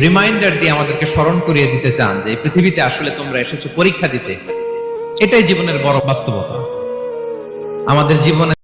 Reminder দিয়ে আমাদেরকে স্মরণ করিয়ে দিতে চান যে এই পৃথিবীতে আসলে তোমরা এসেছ পরীক্ষা দিতে। এটাই জীবনের বড় বাস্তবতা। আমাদের জীবনে